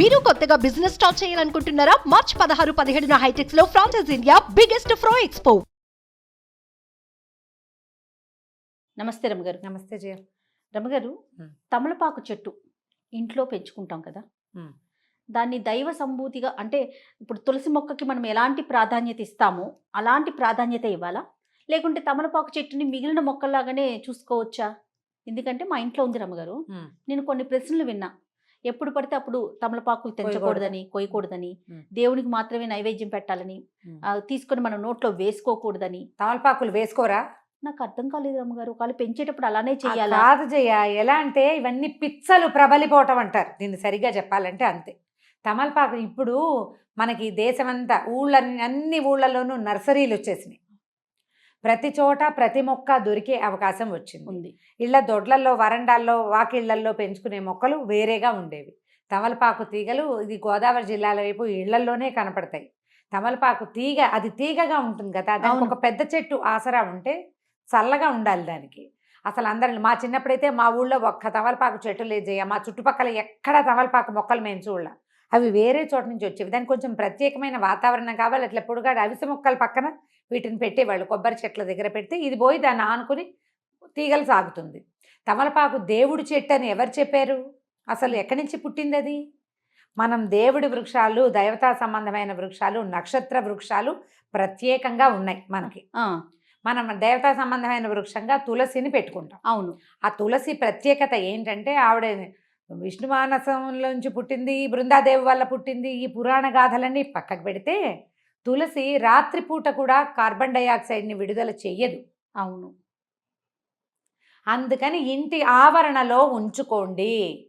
మీరు కొత్తగా business start చేయాలనుకుంటున్నారా? మార్చ్ పదహారు పదిహేడున హైటెక్స్లో franchise India biggest pro expo నమస్తే రమగారు. నమస్తే జయ. రమగారు. తమలపాకు చెట్టు ఇంట్లో పెంచుకుంటాం కదా. దాన్ని దైవ సంభూతిగా అంటే ఇప్పుడు తులసి మొక్కకి మనం ఎలాంటి ప్రాధాన్యత ఇస్తామో అలాంటి ప్రాధాన్యత ఇవ్వాలా? లేకుంటే తమలపాకు చెట్టుని మిగిలిన మొక్కల్లాగానే చూసుకోవచ్చా? ఎందుకంటే మా ఇంట్లో ఉంది రమగారు. నేను కొన్ని ప్రశ్నలు విన్నా. ఎప్పుడు పడితే అప్పుడు తమలపాకులు తెంచకూడదని కొయ్యకూడదని. దేవునికి మాత్రమే నైవేద్యం పెట్టాలని తీసుకొని మనం నోట్లో వేసుకోకూడదని. తమలపాకులు వేసుకోరా? నాకు అర్థం కాలేదు రమ్మగారు. ఒకవేళ పెంచేటప్పుడు అలానే ఆ చెయ్యాలా? కాదు జయ. ఎలా అంటే ఇవన్నీ పిచ్చలు ప్రబలిపోవటం అంటారు. దీన్ని సరిగ్గా చెప్పాలంటే అంతే. తమలపాకు ఇప్పుడు మనకి దేశమంతా ఊళ్ళన్ని అన్ని ఊళ్ళల్లోనూ నర్సరీలు వచ్చేసినాయి. ప్రతి చోట ప్రతి మొక్క దొరికే అవకాశం వచ్చింది. ఉంది. ఇళ్ళ దొడ్లల్లో వరండాల్లో వాకిళ్ళల్లో పెంచుకునే మొక్కలు వేరేగా ఉండేవి. తమలపాకు తీగలు ఇది గోదావరి జిల్లాల వైపు ఇళ్ళల్లోనే కనపడతాయి. తమలపాకు తీగ అది తీగగా ఉంటుంది కదా దానికి. ఒక పెద్ద చెట్టు ఆసరా ఉంటే చల్లగా ఉండాలి దానికి. అసలు అందరిని మా చిన్నప్పుడైతే మా ఊళ్ళో ఒక్క తమలపాకు చెట్టు లేదు జయ. మా చుట్టుపక్కల ఎక్కడ తమలపాకు మొక్కలు మేము చూడాల. అవి వేరే చోట నుంచి వచ్చేవి. దానికి కొంచెం ప్రత్యేకమైన వాతావరణం కావాలి. అట్లా పొడుగాడు అవిసె మొక్కల పక్కన వీటిని పెట్టేవాళ్ళు. కొబ్బరి చెట్ల దగ్గర పెడితే ఇది పోయి దాన్ని ఆనుకుని తీగలు సాగుతుంది. తమలపాకు దేవుడి చెట్టు అని ఎవరు చెప్పారు? అసలు ఎక్కడి నుంచి పుట్టింది అది మనం దేవుడి వృక్షాలు దైవతా సంబంధమైన వృక్షాలు నక్షత్ర వృక్షాలు ప్రత్యేకంగా ఉన్నాయి మనకి. మనం దేవతా సంబంధమైన వృక్షంగా తులసిని పెట్టుకుంటాం. అవును. ఆ తులసి ప్రత్యేకత ఏంటంటే ఆవిడ విష్ణు మానసంలోంచి పుట్టింది బృందాదేవి వల్ల పుట్టింది ఈ పురాణ గాథలన్నీ పక్కకు పెడితే తులసి రాత్రిపూట కూడా కార్బన్ డైఆక్సైడ్ని విడుదల చెయ్యదు. అవును. అందుకని ఇంటి ఆవరణలో ఉంచుకోండి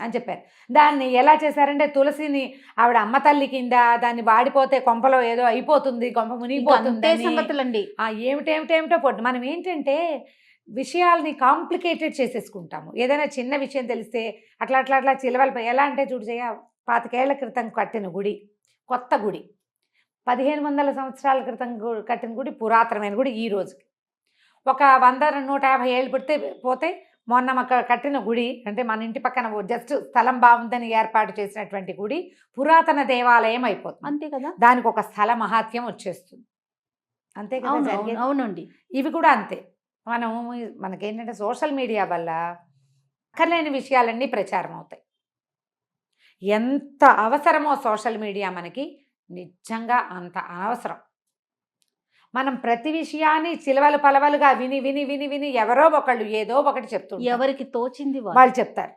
అని చెప్పారు. దాన్ని ఎలా చేశారంటే తులసిని ఆవిడ అమ్మ తల్లి కింద దాన్ని వాడిపోతే కొంపలో ఏదో అయిపోతుంది కొంప మునిగిపోతుంది సంగతులండి. ఆ ఏమిటేమిటేమిటో పొట్టు మనం ఏంటంటే విషయాల్ని కాంప్లికేటెడ్ చేసేసుకుంటాము. ఏదైనా చిన్న విషయం తెలిస్తే అట్లా అట్లా అట్లా చిలవలు ఎలా అంటే చూడు చేయ పాతికేళ్ళ క్రితం కట్టిన గుడి కొత్త గుడి. పదిహేను వందల సంవత్సరాల క్రితం కట్టిన గుడి పురాతనమైన గుడి ఈ రోజుకి. ఒక వంద నూట యాభై ఏళ్ళు పుడితే పోతే మొన్న మాకు కట్టిన గుడి అంటే మన ఇంటి పక్కన జస్ట్ స్థలం బాగుందని ఏర్పాటు చేసినటువంటి గుడి పురాతన దేవాలయం అయిపోతుంది. అంతే కదా? దానికి ఒక స్థల మహాత్యం వచ్చేస్తుంది. అంతే కదా అవునండి. ఇవి కూడా అంతే. మనం మనకేంటంటే సోషల్ మీడియా వల్ల అక్కర్లేని విషయాలన్నీ ప్రచారం అవుతాయి ఎంత అవసరమో సోషల్ మీడియా మనకి నిజంగా అంత అనవసరం. మనం ప్రతి విషయాన్ని చిలవలు పలవలుగా విని విని విని విని ఎవరో ఒకళ్ళు ఏదో ఒకటి చెప్తుంటారు ఎవరికి తోచింది. వాళ్ళు చెప్తారు.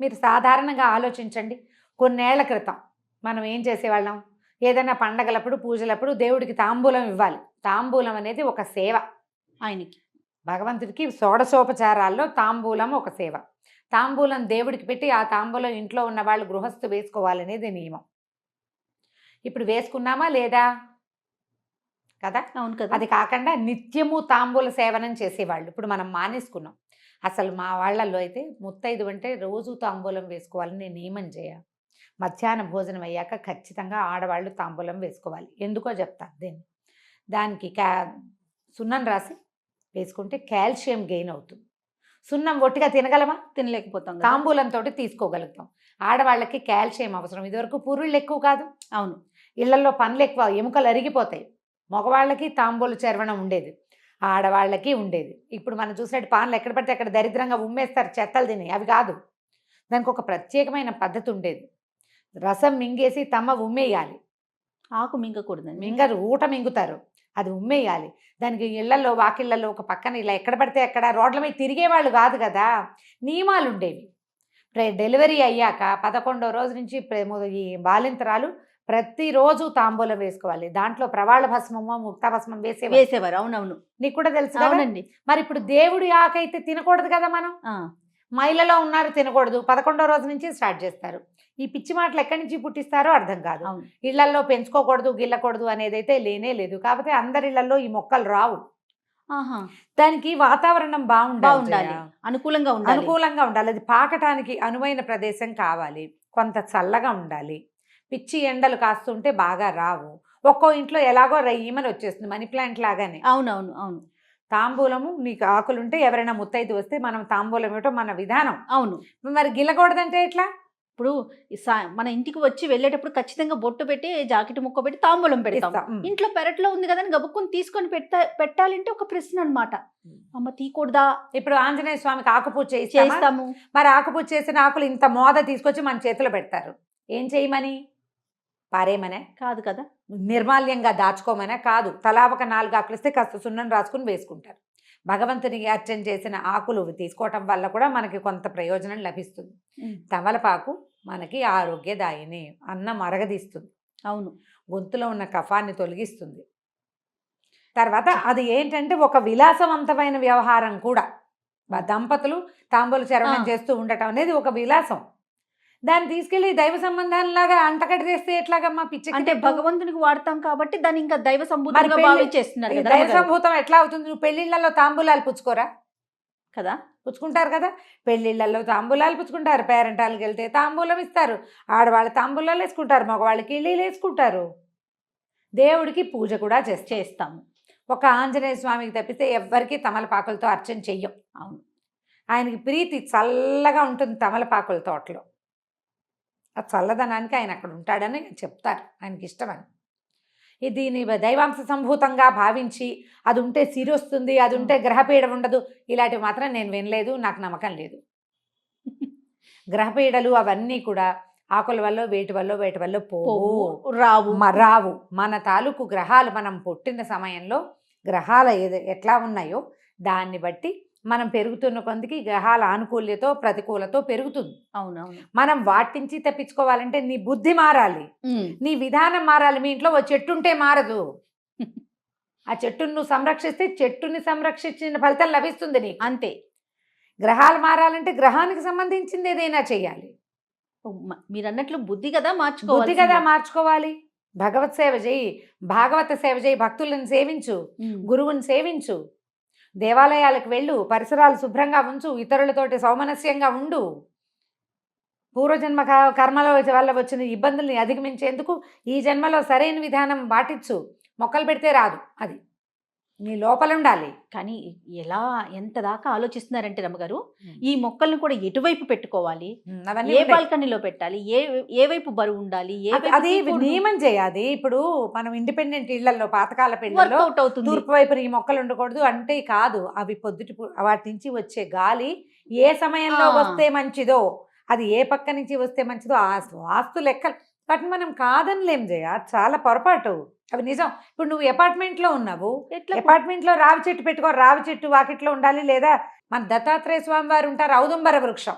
మీరు సాధారణంగా ఆలోచించండి. కొన్నేళ్ళ క్రితం మనం ఏం చేసేవాళ్ళం? ఏదైనా పండగలప్పుడు పూజలప్పుడు దేవుడికి తాంబూలం ఇవ్వాలి. తాంబూలం అనేది ఒక సేవ. ఆయనకి. భగవంతుడికి షోడశోపచారాల్లో తాంబూలం ఒక సేవ. తాంబూలం దేవుడికి పెట్టి ఆ తాంబూలం ఇంట్లో ఉన్న వాళ్ళు గృహస్థు వేసుకోవాలనేది నియమం. ఇప్పుడు వేసుకున్నామా లేదా? కదా? అవును కదా. అది కాకుండా నిత్యము తాంబూల సేవనం చేసేవాళ్ళు. ఇప్పుడు మనం మానేసుకున్నాం. అసలు మా వాళ్ళల్లో అయితే ముత్తైదు అంటే రోజు తాంబూలం వేసుకోవాలని నియమం చేయ మధ్యాహ్న భోజనం అయ్యాక ఖచ్చితంగా ఆడవాళ్ళు తాంబూలం వేసుకోవాలి. ఎందుకో చెప్తా దీన్ని? దానికి క్యా సున్నం రాసి వేసుకుంటే కాల్షియం గెయిన్ అవుతుంది. సున్నం ఒట్టిగా తినగలమా? తినలేకపోతాం. తాంబూలంతో తీసుకోగలుగుతాం. ఆడవాళ్ళకి కాల్షియం అవసరం. ఇదివరకు పురుళ్ళు ఎక్కువ కాదు. అవును. ఇళ్ళలో పనులు ఎక్కువ ఎముకలు అరిగిపోతాయి. మగవాళ్ళకి తాంబూల చర్వణం ఉండేది. ఆడవాళ్ళకి ఉండేది. ఇప్పుడు మనం చూసినట్టు పాన్లు ఎక్కడ పడితే అక్కడ దరిద్రంగా ఉమ్మేస్తారు చెత్తలు తిని అవి కాదు. దానికి ఒక ప్రత్యేకమైన పద్ధతి ఉండేది. రసం మింగేసి తమ్మ ఉమ్మేయాలి. ఆకు మింగకూడదండి. మింగరు ఊట మింగుతారు. అది ఉమ్మేయాలి. దానికి ఇళ్ళలో వాకిళ్ళలో ఒక పక్కన ఇలా ఎక్కడ పడితే అక్కడ రోడ్ల మీద తిరిగేవాళ్ళు కాదు కదా! నియమాలు ఉండేవి. ప్ర- డెలివరీ అయ్యాక పదకొండో రోజు నుంచి ఈ బాలింతరాలు ప్రతిరోజు తాంబూలం వేసుకోవాలి. దాంట్లో ప్రవాళ భస్మమో ముక్త భస్మం వేసే వేసేవారు. అవునవును. నీకు కూడా తెలుసు? అవునండి. మరి ఇప్పుడు దేవుడి ఆకైతే తినకూడదు కదా మనం? మైలలో ఉన్నారు తినకూడదు. పదకొండో రోజు నుంచి స్టార్ట్ చేస్తారు. ఈ పిచ్చి మాటలు ఎక్కడి నుంచి పుట్టిస్తారో అర్థం కాదు. ఇళ్ళల్లో పెంచుకోకూడదు గిల్లకూడదు అనేది అయితే లేనే లేదు. కాకపోతే అందరి ఇళ్ళలో ఈ మొక్కలు రావు. దానికి వాతావరణం బాగుండాలి. జయ. అనుకూలంగా ఉండాలి. అనుకూలంగా ఉండాలి. అది పాకటానికి అనువైన ప్రదేశం కావాలి. కొంత చల్లగా ఉండాలి. పిచ్చి ఎండలు కాస్తుంటే బాగా రావు. ఒక్కో ఇంట్లో ఎలాగో రయ్యమని వచ్చేస్తుంది. మనీ ప్లాంట్ లాగానే. అవునవును అవును. తాంబూలము నీకు ఆకులుంటే ఎవరైనా ముత్తైదు వస్తే మనం తాంబూలం ఇవ్వటం మన విధానం. అవును. మరి గిల్లకూడదంటే ఎట్లా? ఇప్పుడు మన ఇంటికి వచ్చి వెళ్ళేటప్పుడు ఖచ్చితంగా బొట్టు పెట్టి జాకెట్ ముక్క పెట్టి తాంబూలం పెడతాం. ఇంట్లో పెరట్లో ఉంది కదా అని గబుక్కుని తీసుకొని పెట్టా పెట్టాలంటే ఒక ప్రశ్న అన్నమాట. ఉమ్. అమ్మ తీయకూడదా? ఇప్పుడు ఆంజనేయ స్వామికి ఆకుపూజ చేస్తామా చేస్తాము మరి ఆకుపూజ చేసిన ఆకులు ఇంత మోద తీసుకొచ్చి మన చేతిలో పెడతారు. ఏం చేయమని? పారేయమనే? కాదు కదా. నిర్మాల్యంగా దాచుకోమనే కాదు. తలా ఒక నాలుగు ఆకులు ఇస్తే కాస్త సున్నం రాసుకుని వేసుకుంటారు. భగవంతునికి అర్చన చేసిన ఆకులు తీసుకోవటం వల్ల కూడా మనకి కొంత ప్రయోజనం లభిస్తుంది. తమలపాకు మనకి ఆరోగ్యదాయిని అన్నం అరగదీస్తుంది. అవును. గొంతులో ఉన్న కఫాన్ని తొలగిస్తుంది. తర్వాత అది ఏంటంటే ఒక విలాసవంతమైన వ్యవహారం కూడా. దంపతులు తాంబూల చరవణం. చేస్తూ ఉండటం అనేది ఒక విలాసం. దాన్ని తీసుకెళ్ళి దైవ సంబంధాలలాగా అంటకట్టి చేస్తే ఎట్లాగమ్మా పిచ్చి అంటే భగవంతునికి వాడతాం కాబట్టి దాన్ని ఇంకా దైవ భావించేస్తున్నారు కదా దైవ. సంభూతం ఎట్లా అవుతుంది? నువ్వు పెళ్ళిళ్ళలో తాంబూలాలు పుచ్చుకోరా? కదా? పుచ్చుకుంటారు కదా? పెళ్ళిళ్ళలో తాంబూలాలు పుచ్చుకుంటారు. పేరెంటాలకు వెళ్తే తాంబూలం ఇస్తారు. ఆడవాళ్ళు తాంబూలాలు వేసుకుంటారు. మగవాళ్ళకి ఇల్లీలు వేసుకుంటారు. దేవుడికి పూజ కూడా చేస్తాము. ఒక ఆంజనేయ స్వామికి తప్పితే ఎవ్వరికీ తమలపాకులతో అర్చన చెయ్యం. అవును. ఆయనకి ప్రీతి చల్లగా ఉంటుంది తమలపాకుల తోటలో. ఆ చల్లదనానికి ఆయన అక్కడ ఉంటాడని చెప్తారు. ఆయనకి ఇష్టమని. ఇది దీని దైవాంశ సంభూతంగా భావించి అది ఉంటే సిరి వస్తుంది అది ఉంటే గ్రహపీడ ఉండదు ఇలాంటివి మాత్రం నేను వినలేదు నాకు నమ్మకం లేదు. గ్రహపీడలు అవన్నీ కూడా ఆకుల వల్ల వేటి వల్ల వేటి వల్ల పోవు. రావు. రావు. మన తాలూకు గ్రహాలు మనం పుట్టిన సమయంలో గ్రహాల ఏది ఎట్లా ఉన్నాయో దాన్ని బట్టి మనం పెరుగుతున్న కొందికి గ్రహాల ఆనుకూల్యతో ప్రతికూలతో పెరుగుతుంది. అవును మనం వాటించి తప్పించుకోవాలంటే నీ బుద్ధి మారాలి. నీ విధానం మారాలి. మీ ఇంట్లో ఓ చెట్టు ఉంటే మారదు. ఆ చెట్టును నువ్వు సంరక్షిస్తే చెట్టుని సంరక్షించిన ఫలితం లభిస్తుంది నీకు. అంతే. గ్రహాలు మారాలంటే గ్రహానికి సంబంధించింది ఏదైనా మ- మీరు అన్నట్లు బుద్ధి కదా బుద్ధి మార్చుకోవాలి కదా మార్చుకోవాలి. భగవత్ సేవ చేయి. భాగవత సేవ చేయి. భక్తులను సేవించు. గురువుని సేవించు. దేవాలయాలకు వెళ్ళు పరిసరాలు శుభ్రంగా ఉంచు ఇతరులతోటి సౌమనస్యంగా ఉండు. పూర్వజన్మ క- కర్మల వల్ల వచ్చిన ఇబ్బందుల్ని అధిగమించేందుకు ఈ జన్మలో సరైన విధానం పాటించు. మొక్కలు పెడితే రాదు అది. నీ లోపల ఉండాలి కానీ ఎలా ఎంత దాకా ఆలోచిస్తున్నారంటే రమ్మగారు ఈ మొక్కల్ని కూడా ఎటువైపు పెట్టుకోవాలి? ఏ. బాల్కనీలో పెట్టాలి? ఏ ఏ వైపు బరువు ఉండాలి? ఏ అది- వైపు? నియమం చేయాలి. ఇప్పుడు మనం ఇండిపెండెంట్ ఇళ్ళలో పాతకాల పెళ్ళిలో తూర్పు వైపున ఈ మొక్కలు ఉండకూడదు అంటే కాదు అవి పొద్దుటి వాటి నుంచి వచ్చే గాలి ఏ సమయంలో. వస్తే మంచిదో అది ఏ పక్క నుంచి వస్తే మంచిదో ఆ వాస్తు లెక్కలు వాటిని మనం కాదనిలేం చేయ చాలా పొరపాటు. అవి నిజం. ఇప్పుడు నువ్వు apartment లో ఉన్నావు apartment లో రావి చెట్టు పెట్టుకో రావి చెట్టు వాకిట్లో ఉండాలి లేదా మన దత్తాత్రేయ స్వామి వారు ఉంటారు ఔదుంబర వృక్షం.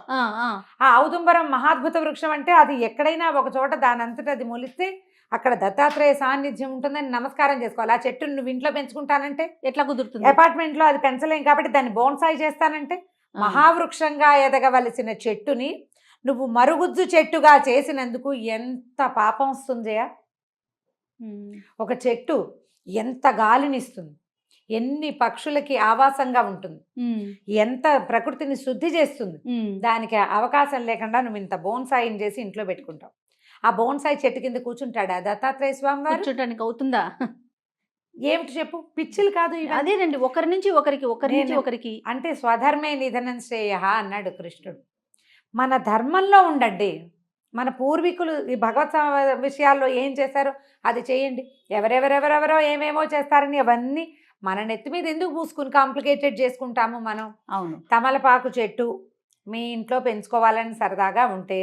ఆ, ఔదుంబరం మహాద్భుత వృక్షం అంటే అది ఎక్కడైనా ఒక చోట దాని అంతటా అది మొలిస్తే అక్కడ దత్తాత్రేయ సాన్నిధ్యం ఉంటుందని నమస్కారం చేసుకోవాలి. ఆ చెట్టును నువ్వు ఇంట్లో పెంచుకుంటానంటే ఎట్లా కుదురుతుంది? అపార్ట్మెంట్లో అది పెంచలేం కాబట్టి దాన్ని బోన్సాయి చేస్తానంటే. మహావృక్షంగా ఎదగవలసిన చెట్టుని నువ్వు మరుగుజ్జు చెట్టుగా చేసినందుకు ఎంత పాపం వస్తుందయా. ఒక చెట్టు ఎంత గాలినిస్తుంది ఎన్ని పక్షులకి ఆవాసంగా ఉంటుంది. ఎంత ప్రకృతిని శుద్ధి చేస్తుంది. దానికి అవకాశం లేకుండా నువ్వు ఇంత బోన్సాయిని చేసి ఇంట్లో పెట్టుకుంటావు ఆ బోన్సాయి చెట్టు కింద కూర్చుంటాడా దత్తాత్రేయ స్వామి వారు కూర్చోటానికి అవుతుందా ఏమిటి చెప్పు పిచ్చిలు కాదు. అదేనండి ఒకరి నుంచి ఒకరికి ఒకరి నుంచి ఒకరికి అంటే స్వధర్మే నిధనం శ్రేయ అన్నాడు కృష్ణుడు మన ధర్మంలో ఉండండి. మన పూర్వీకులు ఈ భగవత్ విషయాల్లో ఏం చేశారో అది చేయండి. ఎవరెవరెవరెవరో ఏమేమో చేస్తారని అవన్నీ మన నెత్తి మీద ఎందుకు పూసుకుని కాంప్లికేటెడ్ చేసుకుంటాము మనం? అవును. తమలపాకు చెట్టు మీ ఇంట్లో పెంచుకోవాలని సరదాగా ఉంటే.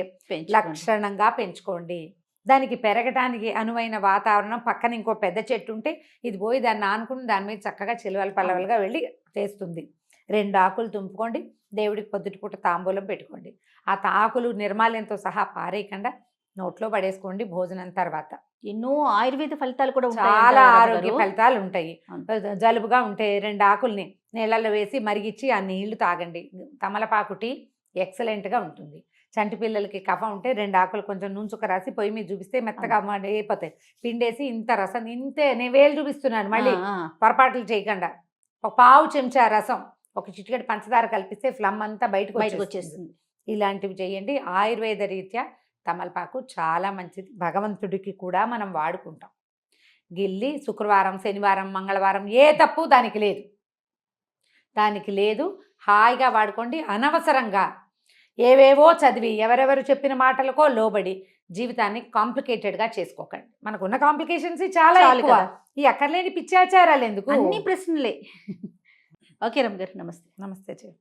లక్షణంగా పెంచుకోండి. దానికి పెరగడానికి అనువైన వాతావరణం పక్కన ఇంకో పెద్ద చెట్టు ఉంటే ఇది పోయి దాన్ని ఆనుకుని దాని మీద చక్కగా చిలువలు పల్లవలుగా వెళ్ళి చేస్తుంది. రెండు ఆకులు తుంపుకోండి. దేవుడికి పొద్దుటిపూట తాంబూలం పెట్టుకోండి. ఆ తాకులు నిర్మాల్యంతో సహా పారేయకుండా నోట్లో పడేసుకోండి భోజనం తర్వాత. ఎన్నో ఆయుర్వేద ఫలితాలు కూడా ఉంటాయి చాలా ఆరోగ్య. ఫలితాలు ఉంటాయి. జలుబుగా ఉంటే రెండు ఆకుల్ని నీళ్ళల్లో వేసి మరిగిచ్చి ఆ నీళ్ళు తాగండి. తమలపాకు టీ ఎక్సలెంట్గా ఉంటుంది. చంటి పిల్లలకి కఫం ఉంటే రెండు ఆకులు కొంచెం నూంచుక రాసి పొయ్యి మీద చూపిస్తే మెత్తగా అయిపోతాయి. పిండేసి ఇంత రసం ఇంతే నేను వేలు చూపిస్తున్నాను మళ్ళీ. పొరపాట్లు చేయకుండా. ఒక పావు చెంచా రసం ఒక చిటికెడు పంచదార కల్పిస్తే ఫ్లమ్ అంతా బయటకు బయటకు వచ్చేస్తుంది. ఇలాంటివి చేయండి. ఆయుర్వేద రీత్యా తమలపాకు చాలా మంచిది. భగవంతుడికి కూడా మనం వాడుకుంటాం. గిల్లి శుక్రవారం శనివారం మంగళవారం ఏ తప్పు దానికి లేదు. దానికి లేదు. హాయిగా వాడుకోండి. అనవసరంగా ఏవేవో చదివి ఎవరెవరు చెప్పిన మాటలకో లోబడి జీవితాన్ని కాంప్లికేటెడ్గా చేసుకోకండి. మనకున్న కాంప్లికేషన్స్ చాలా చాలు ఎక్కువ. ఈ అక్కర్లేని పిచ్చాచారాలు ఎందుకు? అన్ని ప్రశ్నలే. ఓకే రమ్య గారు నమస్తే. నమస్తే చెయ్యి